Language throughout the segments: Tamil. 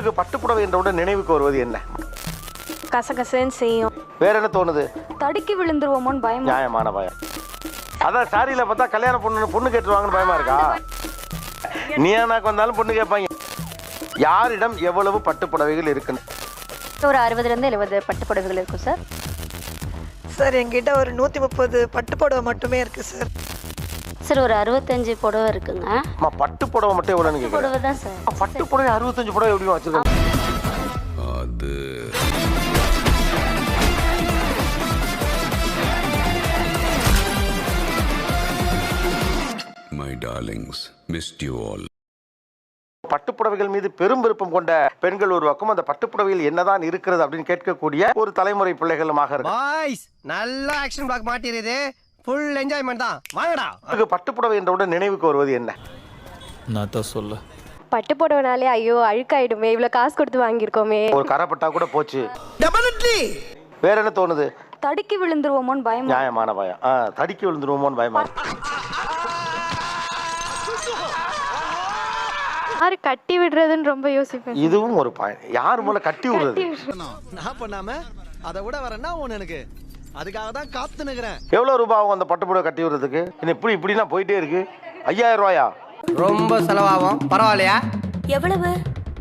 உங்களுக்கு பட்டுப்புடவை என்றவுடன் நினைவுக்கு வருவது என்ன? கசகசன்னு செய்யும். வேற என்ன தோணுது? தடுக்கி விழுந்துருவோமோன்னு பயம்? நியாயமான பயம். அதான் சாரியில பார்த்தா கல்யாண பொண்ணு பொண்ணு கேட்டுருவாங்கன்னு பயமா இருக்கா? நீயானாக்கு வந்தாலும் பொண்ணு கேட்பாங்க. யாரிடம் எவ்வளவு பட்டுப்புடவைகள் இருக்குன்னு? ஒரு அறுபதுலேருந்து எழுபது பட்டு புடவைகள் இருக்கும் சார். சார் என்கிட்ட ஒரு நூற்றி முப்பது பட்டு புடவை மட்டுமே இருக்குது சார். சார் ஒரு அறுபத்தஞ்சு புடவை இருக்குங்க. அம்மா பட்டு புடவை மட்டும் எவ்வளோன்னு கேட்குறேன் புடவை தான் சார். பட்டு புடவை அறுபத்தஞ்சு புடவை எப்படி வச்சிருக்கோம் அது. My darlings missed you all பட்டுப்புடவைகள் மீது பெரும் விருப்பம் கொண்ட பெண்கள் உருவாக்கும் அந்த பட்டுப்புடவையில் என்னதான் இருக்கிறது அப்படின்னு கேட்கக்கூடிய ஒரு தலைமுறை பிள்ளைகளுமாக இருக்கு. நல்லா ஆக்ஷன் பிளாக் மாட்டிருது ஃபுல் என்ஜாய்மெண்ட் தான். வாங்கடா. உங்களுக்கு பட்டுப்புடவை என்றவுடன் நினைவுக்கு வருவது என்ன? நான் தான் சொல்ல. பட்டு புடவைனாலே ஐயோ அழுக்காயிடுமே. இவ்வளோ காசு கொடுத்து வாங்கியிருக்கோமே. ஒரு கரைப்பட்டா கூட போச்சு. டெபினெட்லி வேற என்ன தோணுது? தடுக்கி விழுந்துருவோமோன்னு பயம்? நியாயமான பயம். ஆ, தடுக்கி விழுந்துருவோமோன்னு பயமா. யாரு கட்டி விடுறதுன்னு ரொம்ப யோசிப்பேன். இதுவும் ஒரு பயம் யார் மூலம் கட்டி விடுறது? நான் பண்ணாம அதை விட வரேன்னா ஒன்று எனக்கு அதுக்காக தான் காத்து நிக்கிறேன். எவ்வளவு ரூபாய் ஆகும் அந்த பட்டுப்புடவை கட்டி விடுறதுக்கு? என்ன இப்படி இப்படின்னா போயிட்டே இருக்கு. ஐயாயிரம் ரூபாயா? ரொம்ப செலவாகும். பரவாயில்லையா? எவ்வளவு?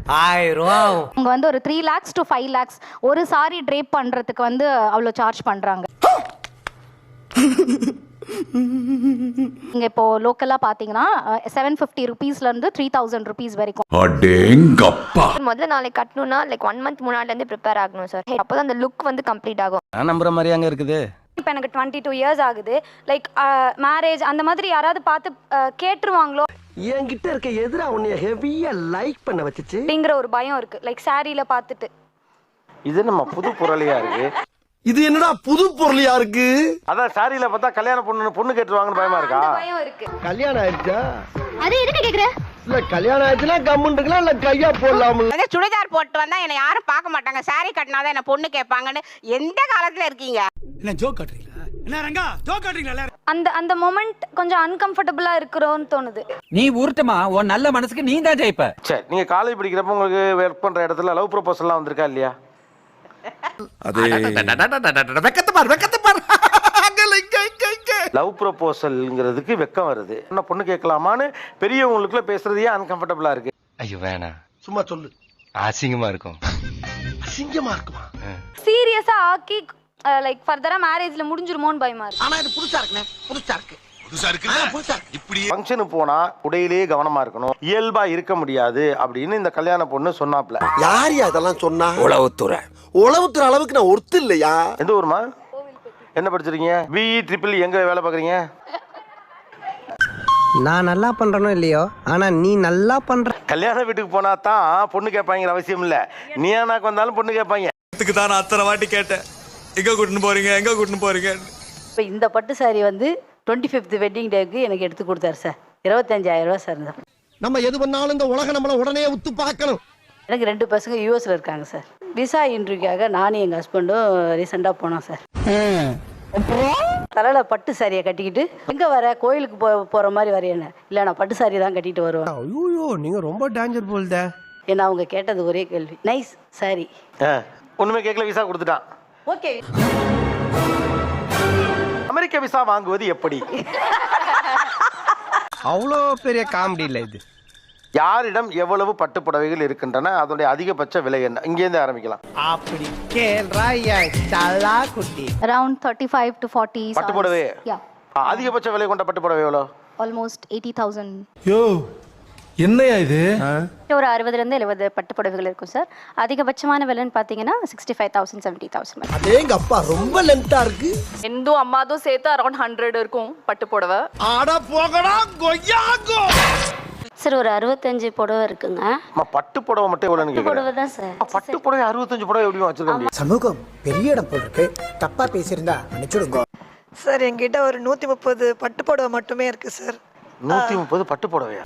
ஆயிரம். ரூபா அவங்க வந்து ஒரு three lakhs to five lakhs ஒரு சாரி ட்ரேப் பண்றதுக்கு வந்து அவ்வளோ சார்ஜ் பண்றாங்க. இங்க இப்போ லோக்கலா பாத்தீங்கன்னா செவன் ஃபிஃப்டி ருபீஸ்ல இருந்து த்ரீ தௌசண்ட் ருபீஸ் வரைக்கும். அடேங்கப்பா. முதல்ல நாளைக்கு கட்டணும்னா லைக் ஒன் மந்த் முன்னாடில இருந்து ப்ரிப்பேர் ஆகணும் சார் அப்போதான் அந்த லுக் வந்து கம்ப்ளீட் ஆகும். நான் நம்புற மாதிரி அங்க இருக்குது. இப்போ எனக்கு டுவெண்ட்டி டூ இயர்ஸ் ஆகுது லைக் மேரேஜ் அந்த மாதிரி யாராவது பார்த்து கேட்டுருவாங்களோ? என்கிட்ட இருக்க எதிரா உன்னைய ஹெவியா லைக் பண்ண வச்சுச்சு. அப்படிங்கிற ஒரு பயம் இருக்கு. லைக் சாரியில பார்த்துட்டு. இது நம்ம புது புரளியா இருக்கு. இது என்னடா புது பொருளியா இருக்கு அதான் சாரியில பார்த்தா கல்யாண பொண்ணு பொண்ணு கேட்டுருவாங்கன்னு பயமா இருக்கா? பயம் இருக்கு. கல்யாணம் ஆயிடுச்சா? அது எதுக்கு கேக்குற? இல்ல கல்யாணம் ஆயிடுச்சுன்னா கம்முன்னு இருக்கலாம் இல்ல கையா போடலாம்ல அதே சுடிதார் போட்டு வந்தா என்னை யாரும் பார்க்க மாட்டாங்க. saree கட்டினாதான் என்ன பொண்ணு கேட்பாங்கன்னு எந்த காலத்துல இருக்கீங்க? என்ன ஜோக் காட்டுறீங்களா? என்ன ரங்கா ஜோக் காட்டுறீங்களா அந்த அந்த மொமெண்ட் கொஞ்சம் அன்கம்ஃபர்டபுளா இருக்கிறோன்னு தோணுது. நீ உருட்டுமா? உன் நல்ல மனசுக்கு நீ தான் ஜெயிப்ப. சரி நீங்க காலேஜ் படிக்கிறப்ப உங்களுக்கு ஒர்க் பண்ற இடத்துல லவ் ப்ரொபோசல்லாம் வந்திருக்கா இல்லையா? அது வெக்கத்தை பாரு வெக்கத்தை பாரு லவ் ப்ரொபோசல்ங்கிறதுக்கு வெக்கம் வருது என்ன பொண்ணு கேட்கலாமான்னு பெரியவங்களுக்குள்ள பேசுறது ஏன் அன்கம்ஃபர்டபுளா இருக்கு ஐயோ வேணாம் சும்மா சொல்லு அசிங்கமா இருக்கும் அசிங்கமா இருக்குமா சீரியஸா ஆக்கி லைக் ஃபர்தரா மேரேஜ்ல முடிஞ்சிருமோன்னு பயமா இருக்கு ஆனா இது புதுசா இருக்குண்ணே புதுசா இருக்கு புதுசா இருக்கு இப்படி ஃபங்க்ஷனுக்கு போனா உடையிலேயே கவனமா இருக்கணும். இயல்பா இருக்க முடியாது அப்படின்னு இந்த கல்யாண பொண்ணு சொன்னாப்ல யார் அதெல்லாம் சொன்னா? உளவுத்துறை. உளவுத்துற அளவுக்கு நான் ஒருத்து இல்லையா? எந்த ஊர்மா என்ன படிச்சிருக்கீங்க? பிஇ ட்ரிபிள் எங்க வேலை பார்க்குறீங்க? நான் நல்லா பண்றனோ இல்லையோ? ஆனா நீ நல்லா பண்ற கல்யாண வீட்டுக்கு போனா தான் பொண்ணு கேட்பாங்கிற அவசியம் இல்ல. நீயானாக்கு வந்தாலும் பொண்ணு கேட்பாங்க. இதுக்கு தான் நான் அத்தனை வாட்டி கேட்டேன். எங்க கூட்டின்னு போறீங்க? எங்க கூட்டின்னு போறீங்க? இப்போ இந்த பட்டு saree வந்து டுவெண்ட்டி ஃபிஃப்த் வெட்டிங் டேக்கு எனக்கு எடுத்து கொடுத்தாரு சார் இருபத்தஞ்சாயிரம் ரூபா சார் இந்த நம்ம எது பண்ணாலும் இந்த உலகம் நம்மள உடனே உத்து பார்க்கணும். எனக்கு ரெண்டு பசங்க யூஎஸ்ல இருக்காங்க சார் விசா இன்டர்வியூக்காக நானும் எங்கள் ஹஸ்பண்டும் ரீசெண்டாக போனோம் சார் தலையில பட்டு சாரியை கட்டிக்கிட்டு எங்க வர? கோயிலுக்கு போ போற மாதிரி வரையன இல்லை நான் பட்டு சாரி தான் கட்டிட்டு வருவேன். ஐயோ நீங்க ரொம்ப டேஞ்சர் போல்தே ஏன்னா அவங்க கேட்டது ஒரே கேள்வி. நைஸ் சாரி ஆ, ஒண்ணுமே கேட்கல விசா கொடுத்துட்டான் ஓகே அமெரிக்க விசா வாங்குவது எப்படி? அவ்வளோ பெரிய காமெடி இல்ல இது. யாரிடம் எவ்வளவு பட்டு புடவைகள் இருக்கின்றன அதனுடைய அதிகபட்ச விலை என்ன? இங்கேருந்து ஆரம்பிக்கலாம். அப்படி கேள்றாயா சல்லா குட்டி. Around thirty five to forty பட்டு புடவை அதிகபட்ச விலை கொண்ட பட்டு புடவை எவ்வளோ ஆல்மோஸ்ட் எயிட்டி தௌசண்ட் யோ என்னையா இது? ஒரு அறுபதுலேருந்து எழுபது பட்டு புடவைகள் இருக்கும் சார். அதிகபட்சமான விலைன்னு பார்த்தீங்கன்னா sixty five thousand seventy thousand அதேங்க அப்பா ரொம்ப லென்த்தா இருக்கு. எந்தும் அம்மாதும் சேர்த்து அரௌண்ட் ஹண்ட்ரட் இருக்கும் பட்டு புடவை ஆட போகடா கொய்யாங்கோ. சார் ஒரு அறுபத்தஞ்சு புடவை இருக்குங்க. பட்டு புடவை மட்டும் கேட்குறேன் புடவை தான் சார். பட்டு புடவை அறுபத்தஞ்சு புடவை எப்படி வச்சிருக்க சமூகம் பெரிய இடம் போல் இருக்கு. தப்பா பேசியிருந்தா மன்னிச்சுடுங்க. சார் என்கிட்ட ஒரு நூற்றி முப்பது பட்டு புடவை மட்டுமே இருக்குது சார். நூத்தி முப்பது பட்டு புடவையா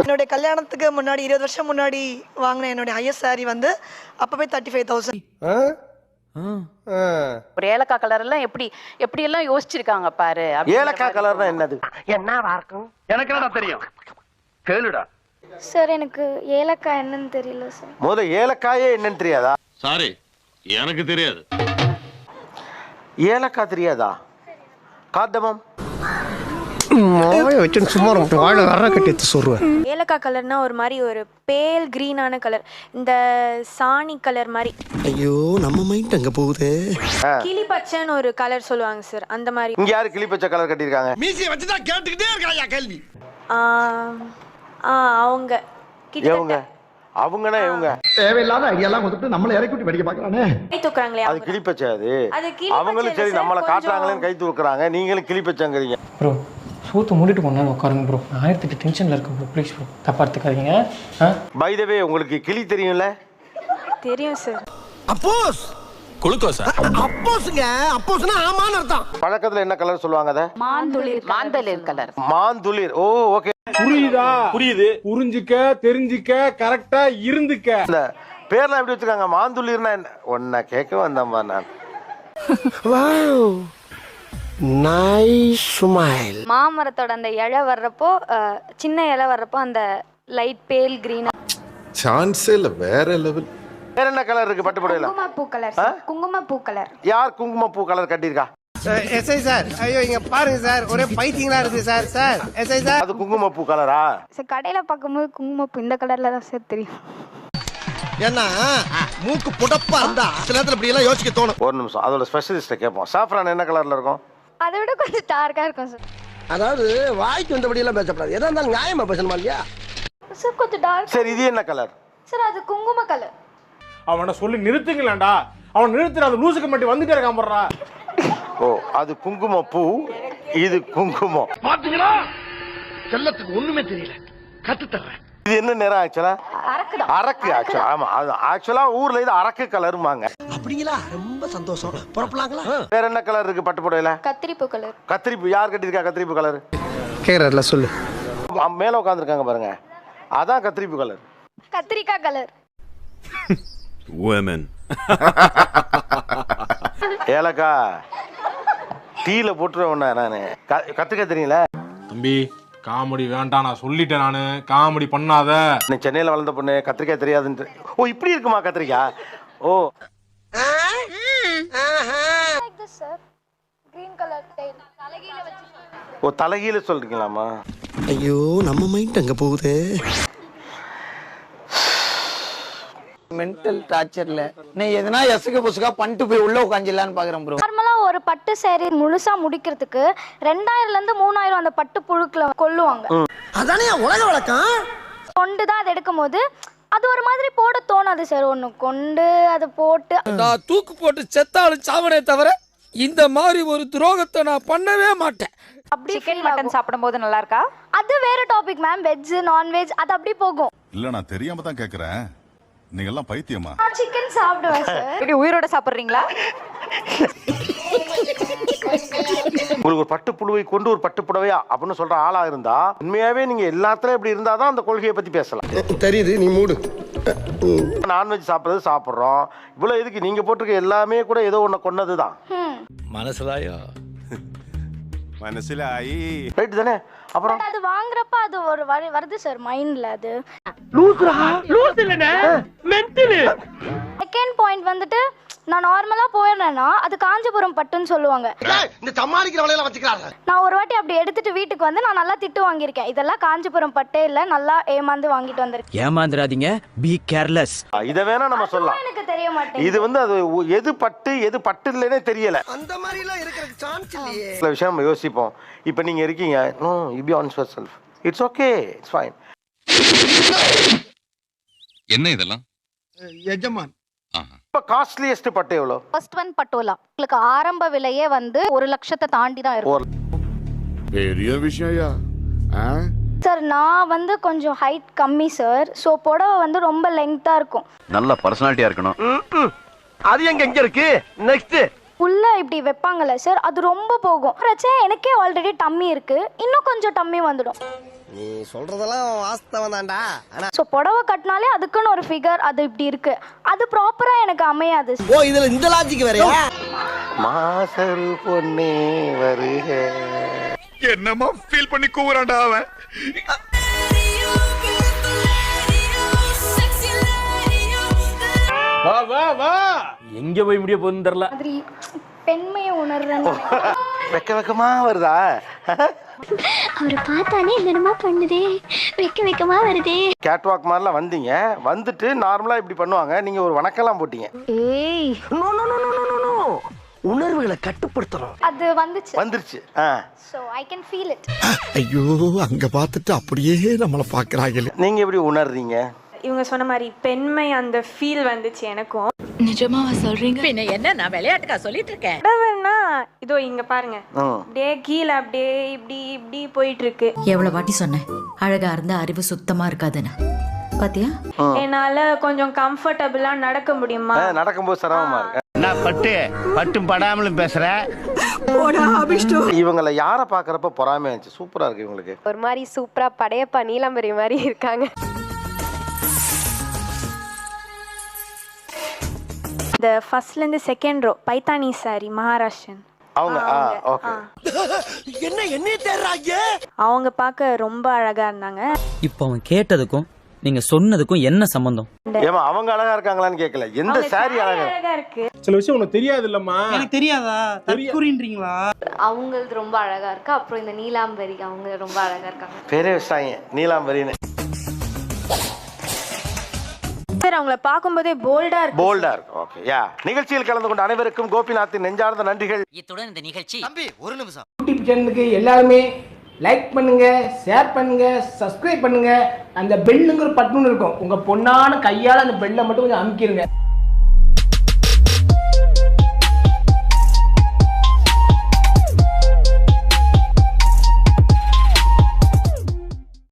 என்னுடைய கல்யாணத்துக்கு முன்னாடி இருபது வருஷம் முன்னாடி வாங்கின என்னுடைய ஹையஸ்ட் saree வந்து அப்பவே தேர்ட்டி ஃபைவ் தௌசண்ட் ஒரு ஏலக்காய் கலர் எல்லாம் எப்படி எப்படி எல்லாம் யோசிச்சிருக்காங்க பாரு ஏலக்காய் கலர்னா என்னது? என்னவா இருக்கும் எனக்கு என்னடா தெரியும்? கேளுடா. சார் எனக்கு ஏலக்காய் என்னன்னு தெரியல சார் முதல்ல ஏலக்காயே என்னன்னு தெரியாதா? சாரி எனக்கு தெரியாது. ஏலக்காய் தெரியாதா? காத்தமம் கட்டி ஏலக்காய் கலர்னா ஒரு மாதிரி ஒரு பேல் கிரீனான கலர். இந்த சாணி கலர் மாதிரி. ஐயோ நம்ம மைண்ட் அங்க போகுது. கிளி பச்சைன்னு ஒரு கலர் சொல்லுவாங்க சார் அந்த மாதிரி. இங்க யாரு கிளிப்பச்சை கலர் கட்டியிருக்காங்க? மீசியை வச்சுதான் கேட்டுக்கிட்டே இருக்காயா கேள்வி. ஆ, ஆ அவங்க. இவங்க அவங்கன்னா இவங்க. தேவையில்லாத ஐடியாலாம் கொடுத்துட்டு நம்மள இறக்கி விட்டு வெடிக்க பாக்குறானே கை தூக்குறாங்களே அது கிளிப்பச்சை அது. அது கிளி அவங்களும் சரி நம்மளை காட்டுறாங்களேன்னு கை தூக்குறாங்க. நீங்களும் கிளிப்பச்சங்கிறீங்க. ப்ரோ சூத்து மூடிட்டு கொண்டாந்து உட்காருங்க ப்ரோ. ஆயிரத்தி டென்ஷன்ல இருக்கு ப்ரோ. ப்ளீஸ் ப்ரோ தப்பா எடுத்துக்காதீங்க. பைதவே உங்களுக்கு கிளி தெரியும்ல? தெரியும் சார். அப்போஸ்! குளுக்கோஸா அப்போஸ்ங்க அப்போஸ்னா ஆமான்னு அர்த்தம். பழக்கத்துல என்ன கலர் சொல்லுவாங்க அதை? மாந்துளிர் மாந்தளிர் கலர் மாந்துளிர் ஓ ஓகே புரியுதா? புரியுது. புரிஞ்சுக்க தெரிஞ்சுக்க கரெக்டா இருந்துக்க. இந்த பேர்லாம் எப்படி வச்சிருக்காங்க? மாந்துளிர்னா என்ன? ஒன்ன கேட்க வந்தம்மா நான். வாவ். நைஸ் ஸ்மைல் மாமரத்தோட அந்த இலை வர்றப்போ அஹ், சின்ன இலை வர்றப்போ அந்த லைட் பேல் கிரீன் சான்ஸே இல்ல வேற லெவல் வேற என்ன கலர் இருக்கு? பட்டு புடவையில. குங்குமப்பூ கலர் குங்குமப்பூ கலர் யார் குங்குமப்பூ கலர் கட்டியிருக்கா? SI sir. ஐயோ இங்க பாருங்க சார். ஒரே பைத்தியங்களா இருக்கு சார் சார். SI sir. அது குங்குமப்பூ கலரா? சார் கடையில் பார்க்கும்போது குங்குமப்பூ இந்த கலரில் தான் சார் தெரியும். ஏன்னா மூக்கு புடப்பா இருந்தா சில நேரத்துல இப்படி எல்லாம் யோசிக்க தோணும். ஒரு நிமிஷம் அதோட ஸ்பெஷலிஸ்ட்டை கேட்போம் சாஃப்ரான் என்ன கலர்ல இருக்கும்? அதை விட கொஞ்சம் டார்க்காக இருக்கும் சார். அதாவது வாய்க்கு வந்தபடி எல்லாம் பேசப்படாது. எதா இருந்தாலும் நியாயமா பேசணுமா இல்லையா? சார் கொஞ்சம் டார்க் சரி இது என்ன கலர்? சார் அது குங்கும கலர். அவனை சொல்லி நிறுத்துங்களேன்டா. அவன் நிறுத்துற அந்த லூசுக்கு மட்டும் வந்துட்டே இருக்கான் போடுறா. ஓ அது குங்குமப்பூ இது குங்குமம். பாத்தீங்களா? செல்லத்துக்கு ஒண்ணுமே தெரியல. கத்து தர்றேன். இது என்ன நிறம் ஆக்சுவலா அரக்கு அரக்கு ஆக்சுவலா ஆமா அது ஆக்சுவலா ஊர்ல இது அரக்கு கலருமாங்க அப்படிங்களா? ரொம்ப சந்தோஷம். புறப்படலாங்களா? வேற என்ன கலர் இருக்கு பட்டு புடவையில? கத்திரிப்பூ கலர் கத்திரிப்பு யார் கட்டியிருக்கா கத்திரிப்பு கலர் கேக்குறாருல சொல்லு. மேல உட்காந்துருக்காங்க பாருங்க. அதான் கத்திரிப்பு கலர் கத்திரிக்காய் கலர் ஏலக்கா டீல போட்டுருவேன் நானு. க- கத்துக்க தெரியல தம்பி காமெடி வேண்டாம் நான் சொல்லிட்டேன் நானு. காமெடி பண்ணாத. நீ சென்னையில வளர்ந்த பொண்ணு கத்திரிக்காய் தெரியாதுன்ட்டு. ஓ இப்படி இருக்குமா கத்திரிக்காய் ஓ. ஓ தலைகீழ சொல்றீங்களாமா ஐயோ நம்ம மைண்ட் அங்க போகுது. மென்டல் டார்ச்சர்ல நீ எதனா எசுக்க புசுக்கா பண்ணிட்டு போய் உள்ள உட்காந்துலான்னு பாக்குறேன் ப்ரோ நார்மலாக ஒரு பட்டு சேரீ முழுசாக முடிக்கிறதுக்கு ரெண்டாயிரம்லேருந்து மூணாயிரம் அந்த பட்டு புழுக்களை கொல்லுவாங்க. அதானே உலக வழக்கம்? கொண்டு தான் அதை எடுக்கும் போது அது ஒரு மாதிரி போட தோணாது சார். ஒன்று கொண்டு அதை போட்டு நான் தூக்கு போட்டு செத்தாலும் சாவனே தவிர இந்த மாதிரி ஒரு துரோகத்தை நான் பண்ணவே மாட்டேன். அப்படி சிக்கன் மட்டன் சாப்பிடும்போது நல்லா இருக்கா? அது வேற டாபிக் மேம் வெஜ் நான்வெஜ் அது அப்படி போகும். இல்ல நான் தெரியாம தான் கேக்குறேன். நீங்க எல்லாம் பைத்தியமா சிக்கன் சாப்பிடுவேன் சார் இப்படி உயிரோட சாப்பிடுறீங்களா? உங்களுக்கு ஒரு பட்டு புழுவை கொண்டு ஒரு பட்டு புடவையா அப்படின்னு சொல்ற ஆளா இருந்தா உண்மையாவே நீங்க எல்லாத்துலயும் இப்படி இருந்தா தான் அந்த கொள்கையை பத்தி பேசலாம். தெரியுது நீ மூடு. நான்வெஜ் சாப்பிட்றது சாப்பிட்றோம். இவ்வளவு இதுக்கு நீங்க போட்டிருக்க எல்லாமே கூட ஏதோ ஒண்ணு கொன்னதுதான். மனசுலாயோ? മനസ്സിലായി ரைட் தானே அப்புறம் அது வாங்குறப்ப அது ஒரு வரு- வருது சார் மைண்ட்ல அது செகண்ட் பாயிண்ட் வந்துட்டு நான் நார்மலா போயிடுறேன்னா அது காஞ்சிபுரம் பட்டுன்னு சொல்லுவாங்க. இந்த சமாளிக்கிற வேலையில வச்சுக்கிறாங்க நான் ஒரு வாட்டி அப்படி எடுத்துட்டு வீட்டுக்கு வந்து நான் நல்லா திட்டு வாங்கியிருக்கேன். இதெல்லாம் காஞ்சிபுரம் பட்டே இல்ல நல்லா ஏமாந்து வாங்கிட்டு வந்திருக்கேன். ஏமாந்துடாதீங்க பி கேர்லெஸ் இதை வேணா நம்ம சொல்லலாம். எனக்கு தெரிய மாட்டேங்குது. இது வந்து அது எது பட்டு எது பட்டு இல்லைன்னே தெரியல. அந்த மாதிரி எல்லாம் இருக்கிறதுக்கு சான்ஸ் இல்லையே. சில விஷயம் நம்ம யோசிப்போம். இப்போ நீங்க இருக்கீங்க no you be on yourself it's okay it's fine என்ன இதெல்லாம்? எஜமான். இப்போ காஸ்ட்லியஸ்ட் பட்டு எவ்வளோ ஃபர்ஸ்ட் ஒன் பட்டோலா. உங்களுக்கு ஆரம்ப விலையே வந்து ஒரு லட்சத்தை தாண்டி தான் இருக்கும். பெரிய விஷயம்யா சார் நான் வந்து கொஞ்சம் ஹைட் கம்மி சார் ஸோ புடவை வந்து ரொம்ப லெங்க்த்தாக இருக்கும். நல்ல பர்சனாலிட்டியா இருக்கணும். அது எங்க எங்க இருக்கு? நெக்ஸ்ட் உள்ள இப்படி வைப்பாங்கல்ல சார் அது ரொம்ப போகும். பிரச்சனை எனக்கே ஆல்ரெடி டம்மி இருக்கு. இன்னும் கொஞ்சம் டம்மி வந்துடும். நீ சொல்றதெல்லாம் வாஸ்தவம் தான்டா ஆனா சோ புடவை கட்டினாலே அதுக்குன்னு ஒரு ஃபிகர் அது இப்படி இருக்கு. அது ப்ராப்பரா எனக்கு அமையாது. ஓ இதுல இந்த லாஜிக் வேறயா? மாசரு பொண்ணே வருக. என்னமா ஃபீல் பண்ணி கூவுறான்டா அவன். வா வா வா. எங்க போய் முடிய போகுதுன்னு தெரியல. பெண்மையை உணர்றேன் வெக்க வெக்கமா வருதா? அவரை பார்த்தாலே என்னமா பண்ணுதே. வெக்க வெக்கமா வருதே. கேட்வாக் மாதிரிலாம் வந்தீங்க. வந்துட்டு நார்மலா இப்படி பண்ணுவாங்க. நீங்க ஒரு வணக்கம்லாம் போட்டீங்க. ஏய். உணர்வுகளை கட்டுப்படுத்துறோம் அது வந்துச்சு. வந்துருச்சு. So I can feel it ஐயோ அங்க பார்த்துட்டு அப்படியே நம்மள பாக்குறாங்க நீங்க எப்படி உணர்றீங்க? இவங்க சொன்ன மாதிரி பெண்மை அந்த ஃபீல் வந்துச்சு எனக்கும். நிஜமாவா சொல்றீங்க? பின்ன என்ன நான் விளையாட்டுக்கா சொல்லிட்டு இருக்கேன்? இதோ இங்க பாருங்க. ம் அப்படியே கீழே அப்படியே இப்படி இப்படி போயிட்டு இருக்கு எவ்வளவு வாட்டி சொன்னேன்? அழகா இருந்தா அறிவு சுத்தமா இருக்காதுன்னு. பாத்தியா? என்னால கொஞ்சம் கம்ஃபர்டபுளா நடக்க முடியுமா? நடக்கும்போது சிரமமா இருக்கு. நான் பட்டு? பட்டும் படாமலும் பேசுறேன் இவங்களை யாரை பாக்குறப்ப பொறாமையா இருந்துச்சு? சூப்பரா இருக்கு இவங்களுக்கு. ஒரு மாதிரி சூப்பரா படையப்பா நீலாம்பரி மாதிரி இருக்காங்க. இந்த ஃபர்ஸ்ட்ல இருந்து செகண்ட் ரோ பைத்தானி சாரி மகாராஷ்டிரன் அவங்க ஆ ஓகே என்ன என்ன தேடுறாங்க? அவங்க பார்க்க ரொம்ப அழகா இருந்தாங்க. இப்போ அவன் கேட்டதுக்கும் நீங்க சொன்னதுக்கும் என்ன சம்பந்தம்? ஏமா அவங்க அழகா இருக்காங்களான்னு கேட்கல எந்த சாரி அழகா இருக்கு? சில விஷயம் உனக்கு தெரியாது இல்லம்மா எனக்கு தெரியாதா? தற்கூறின்றீங்களா? அவங்களது ரொம்ப அழகா இருக்கு. அப்புறம் இந்த நீலாம்பரி அவங்க ரொம்ப அழகா இருக்காங்க. பேரே வச்சிட்டாங்க. நீலாம்பரின்னு. சார் அவங்கள பார்க்கும்போதே போல்டா இருக்கு. போல்டா இருக்கு ஓகே யா நிகழ்ச்சியில் கலந்து கொண்ட அனைவருக்கும் கோபிநாத்தின் நெஞ்சார்ந்த நன்றிகள். இத்துடன் இந்த நிகழ்ச்சி தம்பி ஒரு நிமிஷம். யூடியூப் சேனலுக்கு எல்லாருமே லைக் பண்ணுங்க ஷேர் பண்ணுங்க சப்ஸ்கிரைப் பண்ணுங்க. அந்த பெல்லுங்கிற பட்டன் இருக்கும். உங்க பொண்ணான கையால அந்த பெல்லை மட்டும் கொஞ்சம் அமுக்கிருங்க.